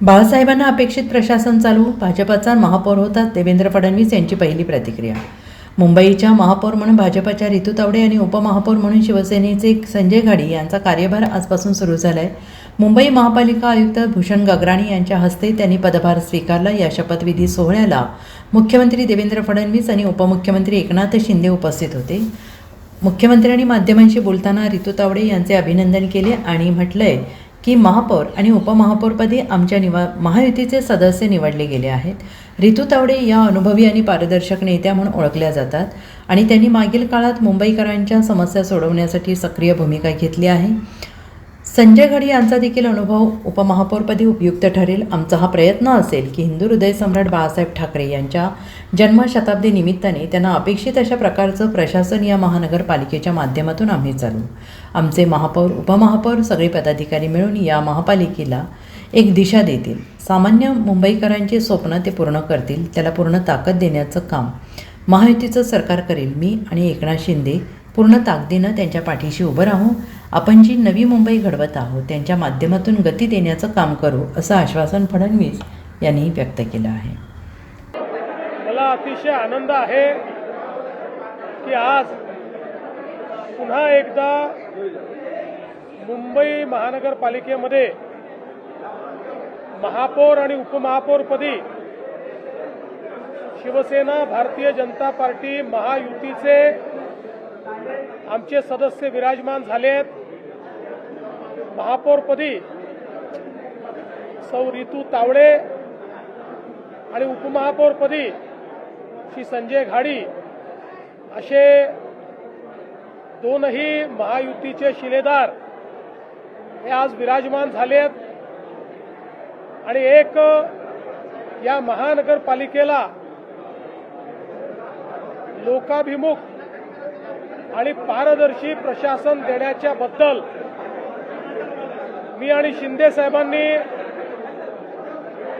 बाळासाहेबांना अपेक्षित प्रशासन चालू भाजपाचा महापौर होता देवेंद्र फडणवीस यांची पहिली प्रतिक्रिया. मुंबईच्या महापौर म्हणून भाजपाच्या रितू तावडे आणि उपमहापौर म्हणून शिवसेनेचे संजय घाडी यांचा कार्यभार आजपासून सुरू झाला आहे मुंबई महापालिका आयुक्त भूषण गगराणी यांच्या हस्ते त्यांनी पदभार स्वीकारला. या शपथविधी सोहळ्याला मुख्यमंत्री देवेंद्र फडणवीस आणि उपमुख्यमंत्री एकनाथ शिंदे उपस्थित होते. मुख्यमंत्र्यांनी माध्यमांशी बोलताना रितू तावडे यांचे अभिनंदन केले आणि म्हटलंय की महापौर आणि उपमहापौरपदी आमच्या निवा महायुतीचे सदस्य निवडले गेले आहेत. रितू तावडे या अनुभवी आणि पारदर्शक नेत्या म्हणून ओळखल्या जातात आणि त्यांनी मागील काळात मुंबईकरांच्या समस्या सोडवण्यासाठी सक्रिय भूमिका घेतली आहे. संजय घडी यांचा देखील अनुभव उपमहापौरपदी उपयुक्त ठरेल. आमचा हा प्रयत्न असेल की हिंदू हृदय सम्राट बाळासाहेब ठाकरे यांच्या जन्मशताब्दी निमित्ताने त्यांना अपेक्षित अशा प्रकारचं प्रशासन या महानगरपालिकेच्या माध्यमातून आम्ही चालू. आमचे महापौर उपमहापौर सगळे पदाधिकारी मिळून या महापालिकेला एक दिशा देतील. सामान्य मुंबईकरांची स्वप्न ते पूर्ण करतील. त्याला पूर्ण ताकद देण्याचं काम महायुतीचं सरकार करेल. मी आणि एकनाथ शिंदे पूर्ण ताकदीनं त्यांच्या पाठीशी उभं राहू आपण जी नवी मुंबई घडवत आहोत त्यांच्या माध्यमातून गती देण्याचं काम करू असं आश्वासन फडणवीस यांनी व्यक्त केलं आहे. मला अतिशय आनंद आहे की आज पुन्हा एकदा मुंबई महानगरपालिकेमध्ये महापौर आणि उपमहापौरपदी शिवसेना भारतीय जनता पार्टी महायुतीचे आमचे सदस्य विराजमान झाले आहेत महापौरपदी सौ रितू तावडे आणि उपमहापौरपदी श्री संजय घाडी. असे दोनही महायुतीचे शिलेदार हे आज विराजमान झाले आहेत आणि एक या महानगरपालिकेला लोकाभिमुख आणि पारदर्शी प्रशासन देण्याच्या बद्दल मी आणि शिंदे साहेबांनी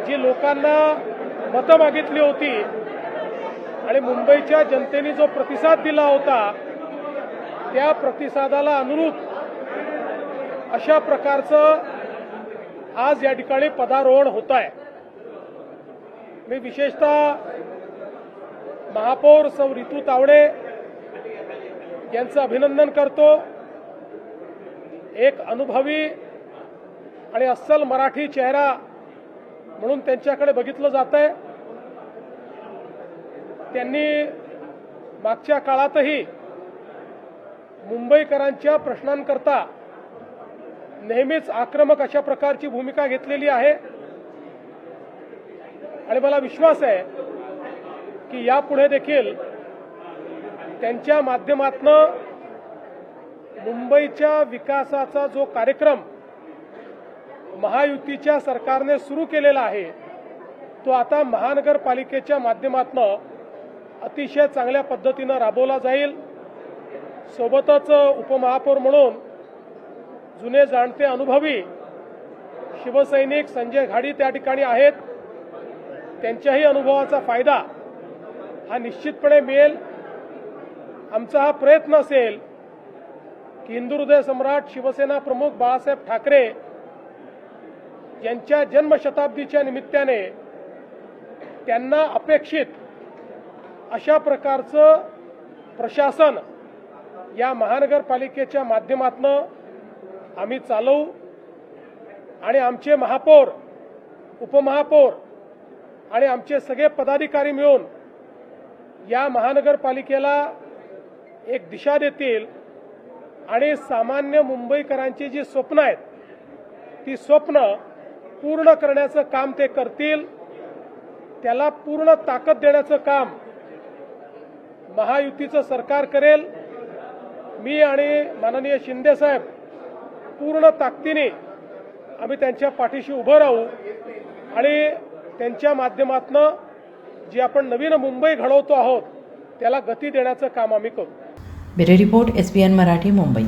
जी लोकांना मतं मागितली होती आणि मुंबईच्या जनतेने जो प्रतिसाद दिला होता त्या प्रतिसादाला अनुरूप अशा प्रकारचं आज या ठिकाणी पदारोहण होत आहे मी विशेषतः महापौर सौ ऋतू तावडे यांचं अभिनंदन करतो. एक अनुभवी आणि अस्सल मराठी चेहरा म्हणून त्यांच्याकडे बघितलं जात आहे त्यांनी मागच्या काळातही मुंबईकरांच्या प्रश्नांकरता नेहमीच आक्रमक अशा प्रकारची भूमिका घेतलेली आहे. आणि मला विश्वास आहे की यापुढे देखील त्यांच्या माध्यमातनं मुंबईच्या विकासाचा जो कार्यक्रम महायुतीच्या सरकारने सुरू केलेला आहे तो आता महानगरपालिकेच्या माध्यमातनं अतिशय चांगल्या पद्धतीनं राबवला जाईल. सोबतच उपमहापौर म्हणून जुने जाणते अनुभवी शिवसैनिक संजय घाडी त्या ठिकाणी आहेत. त्यांच्याही अनुभवाचा फायदा हा निश्चितपणे मिळेल. आमचा हा प्रयत्न असेल की हिंदू हृदय सम्राट शिवसेना प्रमुख बाळासाहेब ठाकरे यांच्या जन्मशताब्दीच्या निमित्ताने त्यांना अपेक्षित अशा प्रकारचं प्रशासन या महानगरपालिकेच्या माध्यमातनं आम्ही चालवू आणि आमचे महापौर उपमहापौर आणि आमचे सगळे पदाधिकारी मिळून या महानगरपालिकेला एक दिशा देतील आणि सामान्य मुंबईकरांची जी स्वप्न आहेत ती स्वप्न पूर्ण करण्याचं काम ते करतील. त्याला पूर्ण ताकद देण्याचं काम महायुतीचं सरकार करेल. मी आणि माननीय शिंदे साहेब पूर्ण ताकदीने आम्ही त्यांच्या पाठीशी उभं राहू आणि त्यांच्या माध्यमातनं जी आपण नवीन मुंबई घडवतो आहोत त्याला गती देण्याचं काम आम्ही करू. Bureau report S P N Marathi Mumbai.